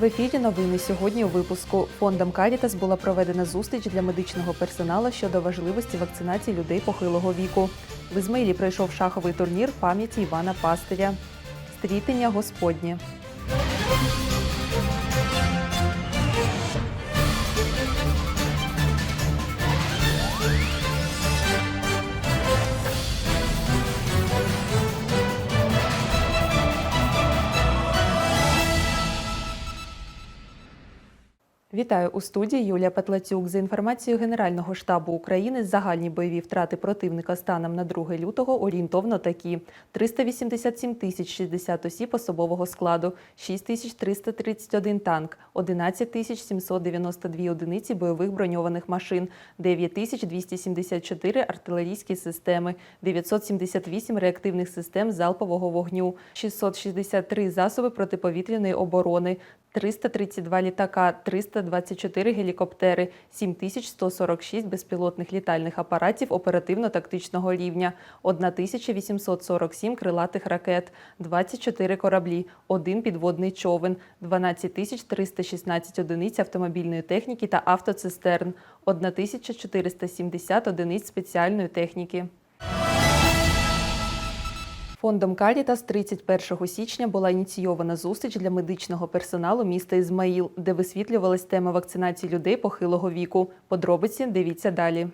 В ефірі новини сьогодні у випуску фондом Карітас була проведена зустріч для медичного персоналу щодо важливості вакцинації людей похилого віку. В Ізмаїлі пройшов шаховий турнір пам'яті Івана Пастиря. Стрітення Господнє. Вітаю у студії Юлія Петлацюк. За інформацією Генерального штабу України, загальні бойові втрати противника станом на 2 лютого орієнтовно такі: 387 тисяч 60 осіб особового складу, 6 тисяч 331 танк, 11 тисяч 792 одиниці бойових броньованих машин, 9 тисяч 274 артилерійські системи, 978 реактивних систем залпового вогню, 663 засоби протиповітряної оборони, 332 літака, 324 гелікоптери, 7146 безпілотних літальних апаратів оперативно-тактичного рівня, 1847 крилатих ракет, 24 кораблі, 1 підводний човен, 12316 одиниць автомобільної техніки та автоцистерн, 1470 одиниць спеціальної техніки. Фондом Карітас 31 січня була ініційована зустріч для медичного персоналу міста Ізмаїл, де висвітлювалась тема вакцинації людей похилого віку. Подробиці дивіться далі.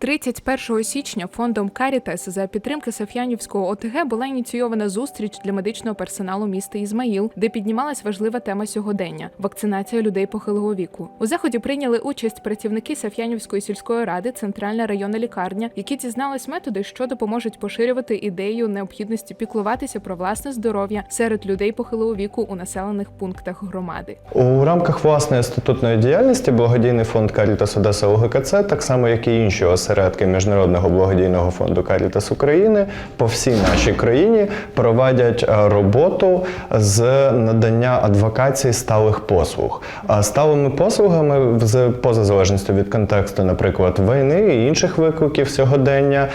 31 січня фондом Карітас за підтримки Соф'янівського ОТГ була ініційована зустріч для медичного персоналу міста Ізмаїл, де піднімалась важлива тема сьогодення вакцинація людей похилого віку. У заході прийняли участь працівники Соф'янівської сільської ради, центральна районна лікарня, які дізнались методи, що допоможуть поширювати ідею необхідності піклуватися про власне здоров'я серед людей похилого віку у населених пунктах громади. У рамках власної статутної діяльності благодійний фонд Карітас Одеса ОГКЦ, так само як і інші осередки Міжнародного благодійного фонду Карітас України по всій нашій країні проводять е, роботу з надання адвокації сталих послуг. А Сталими послугами, поза залежністю від контексту, наприклад, війни і інших викликів сьогодення,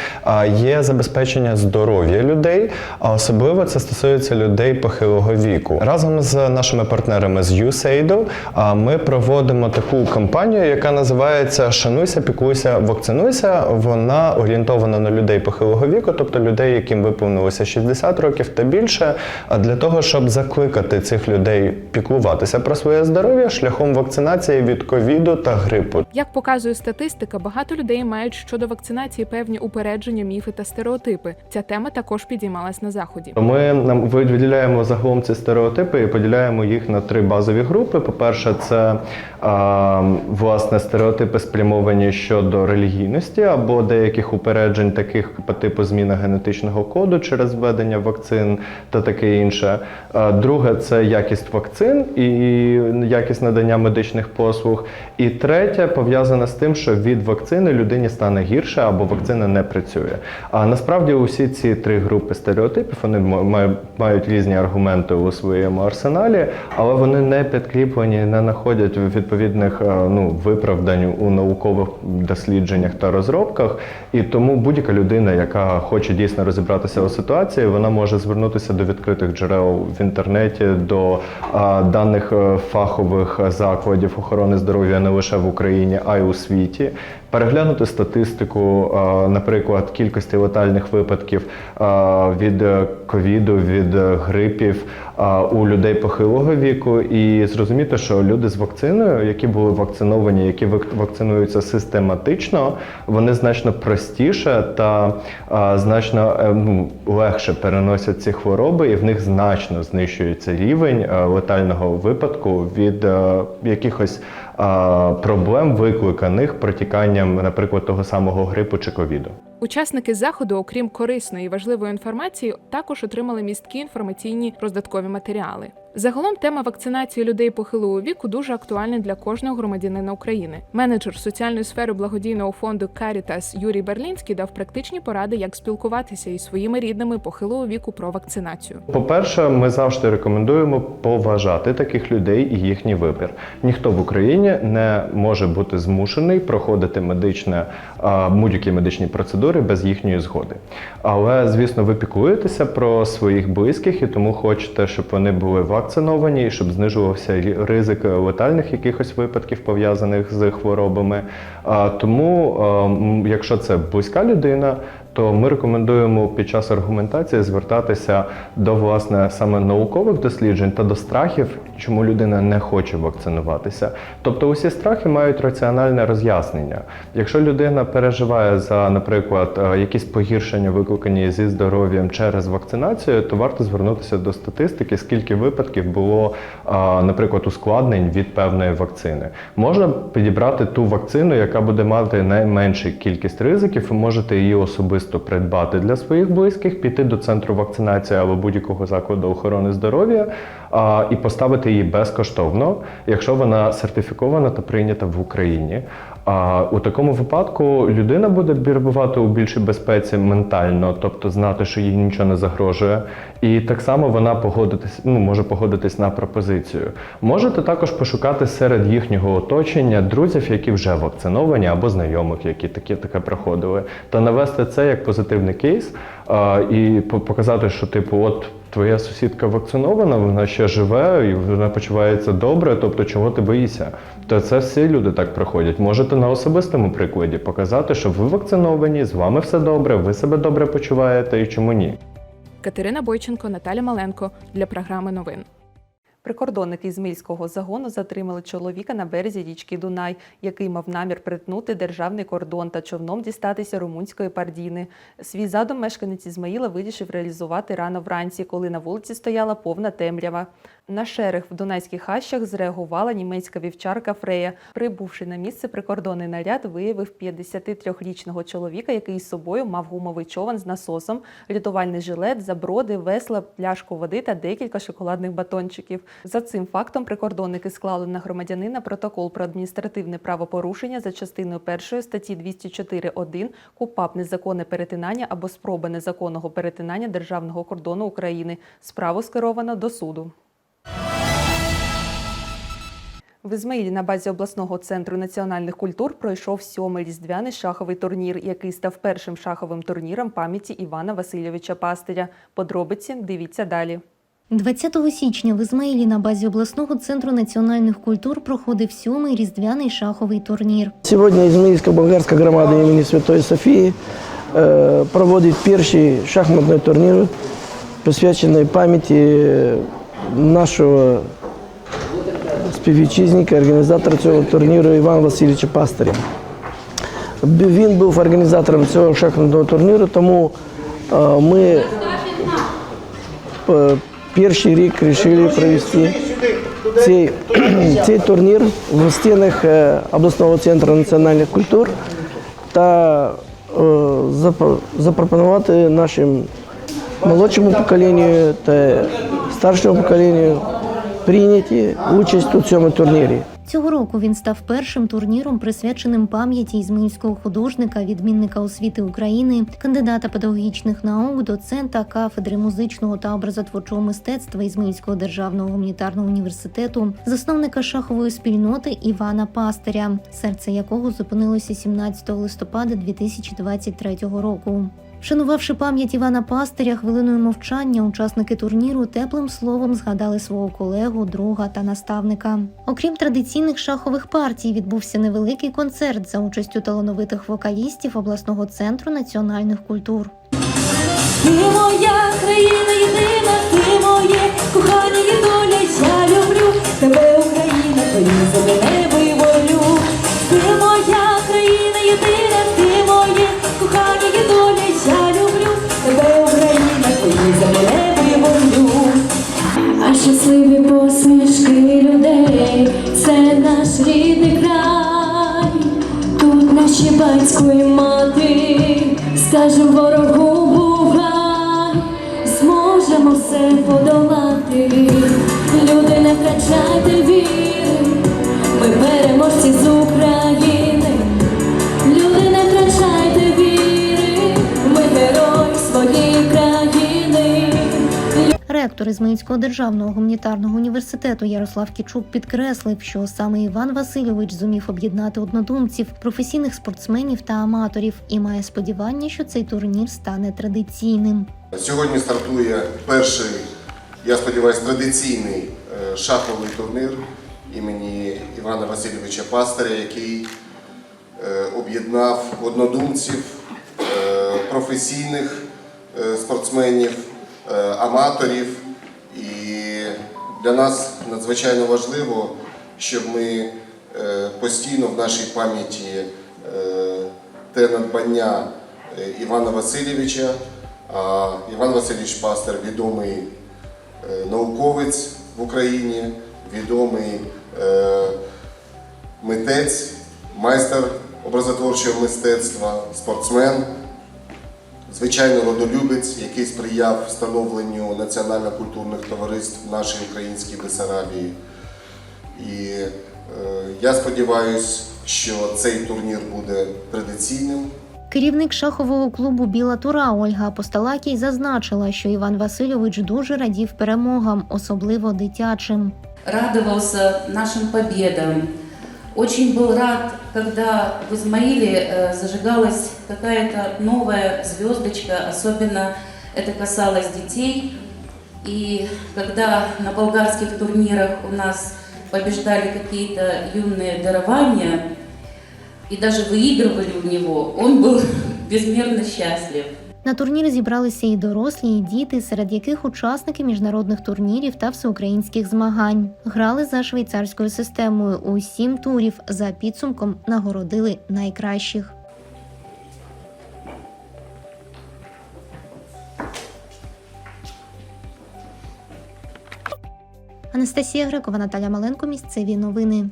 є забезпечення здоров'я людей, а особливо це стосується людей похилого віку. Разом з нашими партнерами з USAID ми проводимо таку кампанію, яка називається Шануйся, піклуйся, вакцинуйся. Вона орієнтована на людей похилого віку, тобто людей, яким виповнилося 60 років та більше, а для того, щоб закликати цих людей піклуватися про своє здоров'я шляхом вакцинації від ковіду та грипу. Як показує статистика, багато людей мають щодо вакцинації певні упередження, міфи та стереотипи. Ця тема також підіймалась на заході. Ми нам виділяємо загалом ці стереотипи і поділяємо їх на три базові групи. По-перше, це а, власне стереотипи спрямовані щодо релігійності або деяких упереджень, таких по типу зміна генетичного коду через введення вакцин та таке інше. Друге це якість вакцин і якість надання медичних послуг. І третє пов'язане з тим, що від вакцини людині стане гірше або вакцина не працює. А насправді усі ці три групи стереотипів вони мають різні аргументи у своєму арсеналі, але вони не підкріплені, не знаходять відповідних ну, виправдань у наукових дослідженнях та розробках. І тому будь-яка людина, яка хоче дійсно розібратися у ситуації, вона може звернутися до відкритих джерел в інтернеті, до а, даних е, фахових закладів охорони здоров'я не лише в Україні, а й у світі. Переглянути статистику, наприклад, кількості летальних випадків від е, ковіду, від е, грипів у людей похилого віку, і зрозуміти, що люди з вакциною, які були вакциновані, які вак- вакцинуються систематично, вони значно простіше та значно е, ну, легше переносять ці хвороби, і в них значно знищується рівень е, летального випадку від е, якихось проблем, викликаних протіканням, наприклад, того самого грипу чи ковіду. Учасники заходу, окрім корисної і важливої інформації, також отримали місткі інформаційні роздаткові матеріали. Загалом тема вакцинації людей похилого віку дуже актуальна для кожного громадянина України. Менеджер соціальної сфери благодійного фонду Caritas Юрій Берлінський дав практичні поради, як спілкуватися із своїми рідними похилого віку про вакцинацію. По-перше, ми завжди рекомендуємо поважати таких людей і їхній вибір. Ніхто в Україні не може бути змушений проходити медичне будь-які медичні процедури без їхньої згоди. Але, звісно, ви піклуєтеся про своїх близьких і тому хочете, щоб вони були вакциновані і щоб знижувався ризик летальних якихось випадків пов'язаних з хворобами. Тому, е, якщо це близька людина, то ми рекомендуємо під час аргументації звертатися до власне саме наукових досліджень та до страхів, чому людина не хоче вакцинуватися. Тобто, усі страхи мають раціональне роз'яснення. Якщо людина переживає за, наприклад, е, якісь погіршення, викликані зі здоров'ям через вакцинацію, то варто звернутися до статистики, скільки випадків було, е, наприклад, ускладнень від певної вакцини. Можна підібрати ту вакцину, яка буде мати найменшу кількість ризиків, ви можете її особисто придбати для своїх близьких, піти до центру вакцинації або будь-якого закладу охорони здоров'я і поставити її безкоштовно, якщо вона сертифікована та прийнята в Україні. А у такому випадку людина буде перебувати у більшій безпеці ментально, тобто знати, що їй нічого не загрожує, і так само вона погодитись, ну може погодитись на пропозицію. Можете також пошукати серед їхнього оточення друзів, які вже вакциновані, або знайомих, які таке таке проходили, та навести це як позитивний кейс і показати, що типу, от твоя сусідка вакцинована, вона ще живе і вона почувається добре, тобто чого ти боїшся? То це всі люди так проходять. Можете на особистому прикладі показати, що ви вакциновані, з вами все добре, ви себе добре почуваєте і чому ні. Катерина Бойченко, Наталя Маленко для програми новин. Прикордонники Ізмільського загону затримали чоловіка на березі річки Дунай, який мав намір перетнути державний кордон та човном дістатися румунської пардіни. Свій задум мешканець Ізмаїла вирішив реалізувати рано вранці, коли на вулиці стояла повна темрява. На шерех в Дунайських хащах зреагувала німецька вівчарка Фрея. Прибувши на місце, прикордонний наряд виявив 53-річного чоловіка, який з собою мав гумовий човен з насосом, рятувальний жилет, заброди, весла, пляшку води та декілька шоколадних батончиків. За цим фактом прикордонники склали на громадянина протокол про адміністративне правопорушення за частиною першої статті 204.1 КУПАП незаконне перетинання або спроба незаконного перетинання державного кордону України. Справу скеровано до суду. В Ізмаїлі на базі обласного центру національних культур пройшов сьомий різдвяний шаховий турнір, який став першим шаховим турніром пам'яті Івана Васильовича Пастиря. Подробиці дивіться далі. 20 січня в Ізмаїлі на базі обласного центру національних культур проходив сьомий різдвяний шаховий турнір. Сьогодні Ізмаїльська болгарська громада імені Святої Софії е, проводить перший шахматний турнір, присвячений пам'яті нашого співвітчизника, організатора цього турніру Івана Васильовича Пастиря. Він був організатором цього шахматного турніру, тому е, ми е, перший рік вирішили провести цей, цей турнір в стінах е, обласного центру національних культур та е, запропонувати нашим молодшому поколінню та старшому поколінню прийняти участь у цьому турнірі. Цього року він став першим турніром, присвяченим пам'яті ізмаїльського художника, відмінника освіти України, кандидата педагогічних наук, доцента кафедри музичного та образотворчого мистецтва Ізмаїльського державного гуманітарного університету, засновника шахової спільноти Івана Пастиря, серце якого зупинилося 17 листопада 2023 року. Вшанувавши пам'ять Івана Пастиря хвилиною мовчання, учасники турніру теплим словом згадали свого колегу, друга та наставника. Окрім традиційних шахових партій, відбувся невеликий концерт за участю талановитих вокалістів обласного центру національних культур. Ти моя країна єдина, ти моє кохання і доля, я люблю тебе, Україна, твої землі, Ізмаїльського державного гуманітарного університету Ярослав Кічук підкреслив, що саме Іван Васильович зумів об'єднати однодумців, професійних спортсменів та аматорів, і має сподівання, що цей турнір стане традиційним. Сьогодні стартує перший я сподіваюся, традиційний е, шаховий турнір імені Івана Васильовича Пастаря, який е, об'єднав однодумців, е, професійних спортсменів, аматорів. Для нас надзвичайно важливо, щоб ми е, постійно в нашій пам'яті е, те надбання е, Івана Васильовича. А Іван Васильович Пастер відомий науковець в Україні, відомий митець, майстер образотворчого мистецтва, спортсмен, звичайно, родолюбець, який сприяв встановленню національно-культурних товариств в нашій українській Бесарабії. І е, я сподіваюся, що цей турнір буде традиційним. Керівник шахового клубу Біла Тура Ольга Апостолакій зазначила, що Іван Васильович дуже радів перемогам, особливо дитячим. радовался нашим победам. Очень был рад, когда в Измаиле э, зажигалась какая-то новая звездочка, особенно это касалось детей. И когда на болгарских турнирах у нас побеждали какие-то юные дарования и даже выигрывали у него, он был безмерно счастлив. На турнір зібралися і дорослі, і діти, серед яких учасники міжнародних турнірів та всеукраїнських змагань. Грали за швейцарською системою у сім турів. За підсумком нагородили найкращих. Анастасія Грекова, Наталя Маленко. Місцеві новини.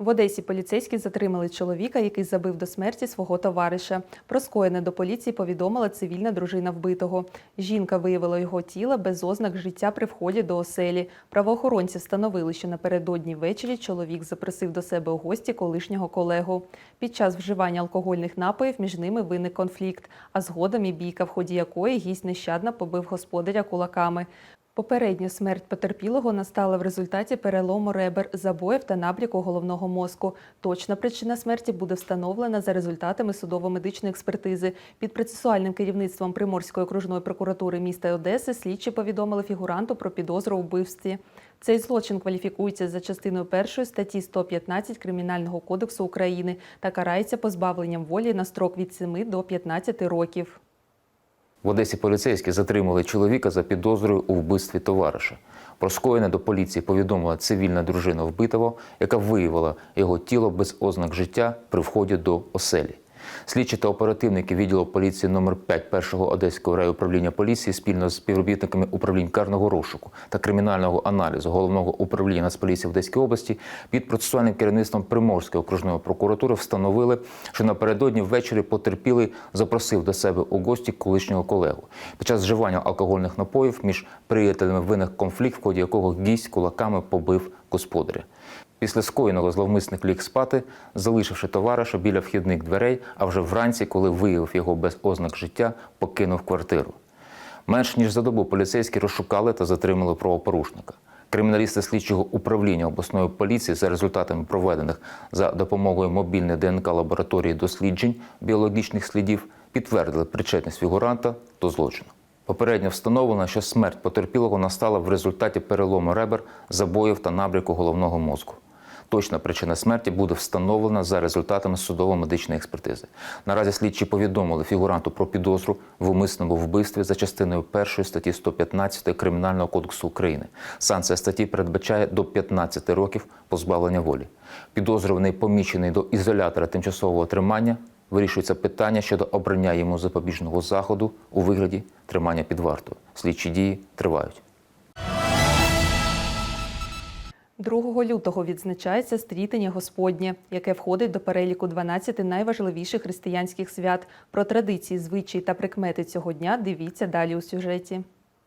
В Одесі поліцейські затримали чоловіка, який забив до смерті свого товариша. Про скоєне до поліції повідомила цивільна дружина вбитого. Жінка виявила його тіло без ознак життя при вході до оселі. Правоохоронці встановили, що напередодні ввечері чоловік запросив до себе у гості колишнього колегу. Під час вживання алкогольних напоїв між ними виник конфлікт, а згодом і бійка, в ході якої гість нещадно побив господаря кулаками. Попередньо смерть потерпілого настала в результаті перелому ребер, забоїв та набряку головного мозку. Точна причина смерті буде встановлена за результатами судово-медичної експертизи. Під процесуальним керівництвом Приморської окружної прокуратури міста Одеси слідчі повідомили фігуранту про підозру у вбивстві. Цей злочин кваліфікується за частиною першої статті 115 Кримінального кодексу України та карається позбавленням волі на строк від 7 до 15 років. В Одесі поліцейські затримали чоловіка за підозрою у вбивстві товариша. Про скоєне до поліції повідомила цивільна дружина вбитого, яка виявила його тіло без ознак життя при вході до оселі. Слідчі та оперативники відділу поліції номер 5 першого одеського райуправління поліції спільно з співробітниками управлінь карного розшуку та кримінального аналізу головного управління Нацполіції в Одеській області під процесуальним керівництвом Приморської окружної прокуратури встановили, що напередодні ввечері потерпілий запросив до себе у гості колишнього колегу. Під час вживання алкогольних напоїв між приятелями виник конфлікт, в ході якого гість кулаками побив господаря. Після скоєного зловмисник ліг спати, залишивши товариша біля вхідних дверей, а вже вранці, коли виявив його без ознак життя, покинув квартиру. Менш ніж за добу поліцейські розшукали та затримали правопорушника. Криміналісти слідчого управління обласної поліції за результатами проведених за допомогою мобільної ДНК лабораторії досліджень біологічних слідів підтвердили причетність фігуранта до злочину. Попередньо встановлено, що смерть потерпілого настала в результаті перелому ребер, забоїв та набряку головного мозку. Точна причина смерті буде встановлена за результатами судово-медичної експертизи. Наразі слідчі повідомили фігуранту про підозру в умисному вбивстві за частиною 1 статті 115 Кримінального кодексу України. Санкція статті передбачає до 15 років позбавлення волі. Підозрюваний помічений до ізолятора тимчасового тримання. Вирішується питання щодо обрання йому запобіжного заходу у вигляді тримання під вартою. Слідчі дії тривають. 2 лютого відзначається стрітення Господнє, яке входить до переліку 12 найважливіших християнських свят. Про традиції, звичаї та прикмети цього дня дивіться далі у сюжеті.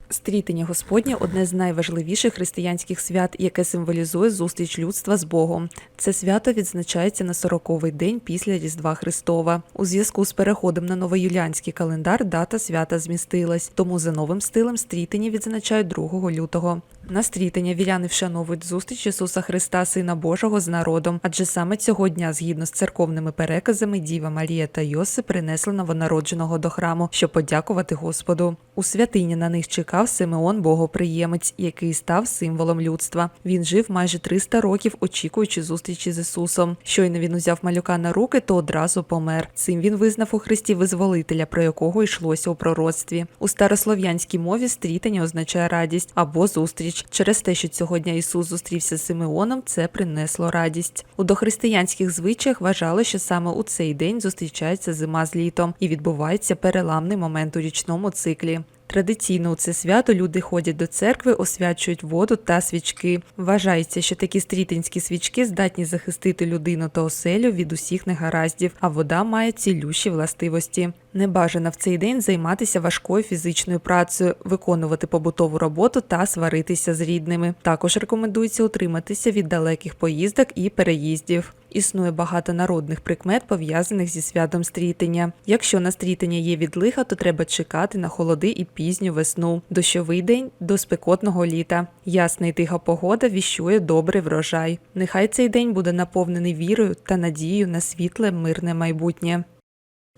Стрітення Господнє одне з найважливіших християнських свят, яке символізує зустріч людства з Богом. Це свято відзначається на 40-й день після Різдва Христова. У зв'язку з переходом на новоюліанський календар дата свята змістилась, тому за новим стилем стрітення відзначають 2 лютого. На стрітення віряни вшановують зустріч Ісуса Христа, Сина Божого, з народом, адже саме цього дня, згідно з церковними переказами, Діва Марія та Йосип принесли новонародженого до храму, щоб подякувати Господу. У святині на них чекав Симеон Богоприємець, який став символом людства. Він жив майже 300 років, очікуючи зустрічі з Ісусом. Щойно він узяв малюка на руки, то одразу помер. Цим він визнав у Христі визволителя, про якого йшлося у пророцтві. У старослов'янській мові стрітання означає радість або зустріч. Через те, що цього дня Ісус зустрівся з Симеоном, це принесло радість. У дохристиянських звичаях вважали, що саме у цей день зустрічається зима з літом і відбувається переламний момент у річному циклі. Традиційно у це свято люди ходять до церкви, освячують воду та свічки. Вважається, що такі стрітинські свічки здатні захистити людину та оселю від усіх негараздів, а вода має цілющі властивості. Не бажано в цей день займатися важкою фізичною працею, виконувати побутову роботу та сваритися з рідними. Також рекомендується утриматися від далеких поїздок і переїздів. Існує багато народних прикмет, пов'язаних зі святом стрітення. Якщо на стрітення є відлига, то треба чекати на холоди і пізню весну, дощовий день до спекотного літа. Ясна і тиха погода віщує добрий врожай. Нехай цей день буде наповнений вірою та надією на світле мирне майбутнє.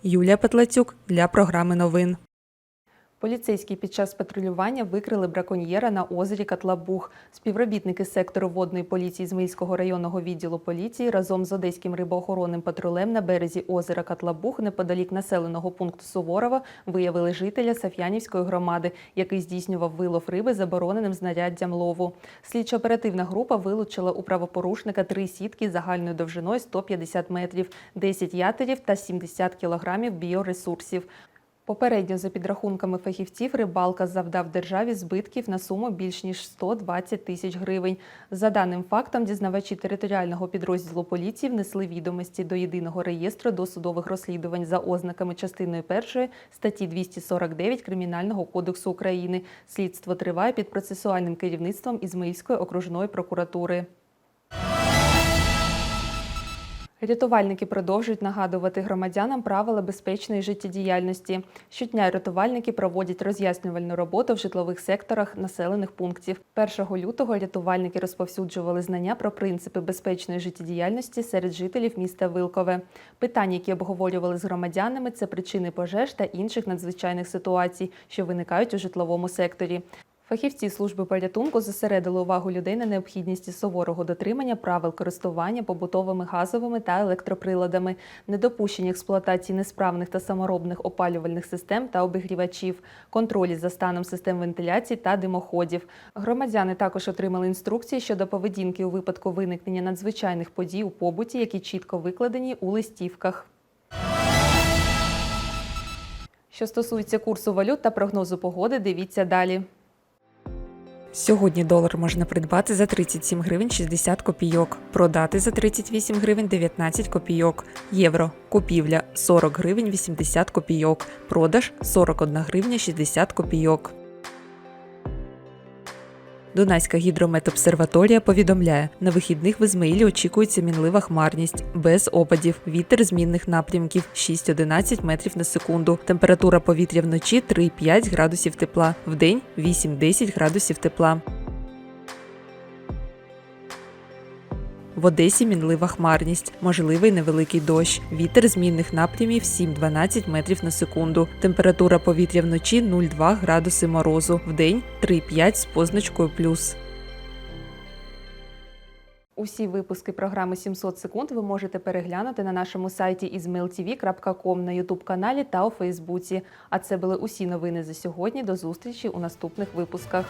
Юлія Петлацюк для програми новин. Поліцейські під час патрулювання викрили браконьєра на озері Катлабух. Співробітники сектору водної поліції Зміївського районного відділу поліції разом з одеським рибоохоронним патрулем на березі озера Катлабух неподалік населеного пункту Суворова виявили жителя Саф'янівської громади, який здійснював вилов риби забороненим знаряддям лову. Слідчо-оперативна група вилучила у правопорушника три сітки загальною довжиною 150 метрів, 10 ятерів та 70 кілограмів біоресурсів. Попередньо, за підрахунками фахівців, рибалка завдав державі збитків на суму більш ніж 120 тисяч гривень. За даним фактом, дізнавачі територіального підрозділу поліції внесли відомості до єдиного реєстру досудових розслідувань за ознаками частиною першої статті 249 Кримінального кодексу України. Слідство триває під процесуальним керівництвом Ізмаїльської окружної прокуратури. Рятувальники продовжують нагадувати громадянам правила безпечної життєдіяльності. Щодня рятувальники проводять роз'яснювальну роботу в житлових секторах населених пунктів. 1 лютого рятувальники розповсюджували знання про принципи безпечної життєдіяльності серед жителів міста Вилкове. Питання, які обговорювали з громадянами, це причини пожеж та інших надзвичайних ситуацій, що виникають у житловому секторі. Фахівці служби порятунку зосередили увагу людей на необхідності суворого дотримання правил користування побутовими газовими та електроприладами, недопущення експлуатації несправних та саморобних опалювальних систем та обігрівачів, контролі за станом систем вентиляції та димоходів. Громадяни також отримали інструкції щодо поведінки у випадку виникнення надзвичайних подій у побуті, які чітко викладені у листівках. Що стосується курсу валют та прогнозу погоди, дивіться далі. Сьогодні долар можна придбати за 37 гривень 60 копійок, продати за 38 гривень 19 копійок, євро, купівля 40 гривень 80 копійок, продаж 41 гривня 60 копійок. Дунайська гідрометобсерваторія повідомляє, на вихідних в Ізмаїлі очікується мінлива хмарність, без опадів, вітер змінних напрямків 6-11 метрів на секунду. Температура повітря вночі 3-5 градусів тепла, вдень 8-10 градусів тепла. В Одесі мінлива хмарність, можливий невеликий дощ. Вітер змінних напрямів 7-12 метрів на секунду. Температура повітря вночі 0,2 градуси морозу. Вдень 3,5 з позначкою плюс. Усі випуски програми 700 секунд ви можете переглянути на нашому сайті izmailtv.com, на Ютуб каналі та у Фейсбуці. А це були усі новини за сьогодні. До зустрічі у наступних випусках.